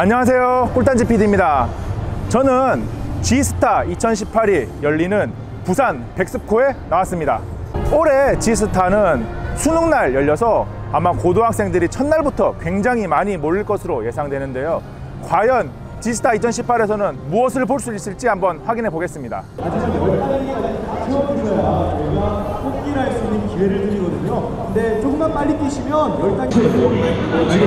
안녕하세요. 꿀단지 PD입니다. 저는 G스타 2018이 열리는 부산 백스코에 나왔습니다. 올해 G스타는 수능날 열려서 아마 고등학생들이 첫날부터 굉장히 많이 몰릴 것으로 예상되는데요. 과연 G스타 2018에서는 무엇을 볼 수 있을지 한번 확인해 보겠습니다. 뽑기를 할수 있는 기회를 드리거든요. 근데 조금만 빨리 뛰시면 10단계 자,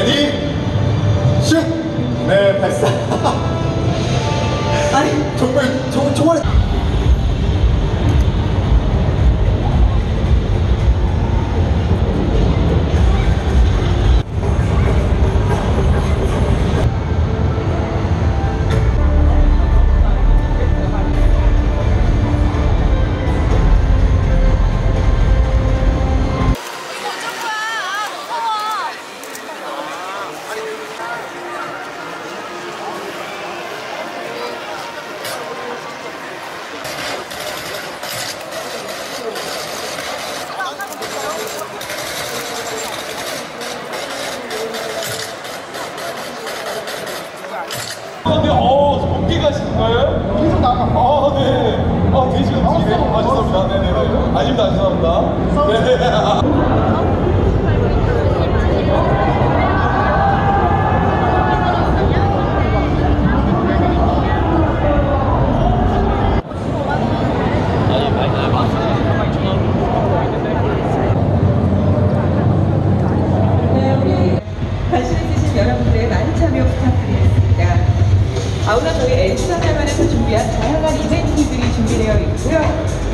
레디 슛! 네 발사 아니 정말 저, 정말 아, 네, 어, 복귀 가시는 거예요? 계속 나가. 아, 네. 아, 돼지가 움직이네. 아, 죄송합니다. 네네네. 아닙니다. 죄송합니다. 네. 아울러 저희 N사장관에서 준비한 다양한 이벤트들이 준비되어 있고요.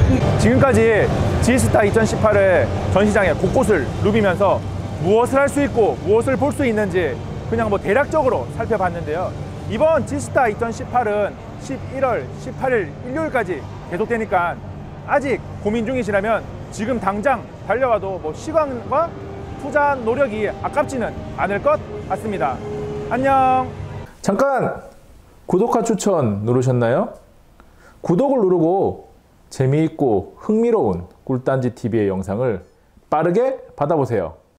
그 지금까지 G스타 2018의 전시장의 곳곳을 누비면서 무엇을 할 수 있고 무엇을 볼 수 있는지 그냥 뭐 대략적으로 살펴봤는데요. 이번 G스타 2018은 11월 18일 일요일까지 계속되니까 아직 고민 중이시라면 지금 당장 달려와도 뭐 시간과 투자한 노력이 아깝지는 않을 것 같습니다. 안녕. 잠깐 구독과 추천 누르셨나요? 구독을 누르고 재미있고 흥미로운 꿀단지 TV의 영상을 빠르게 받아보세요.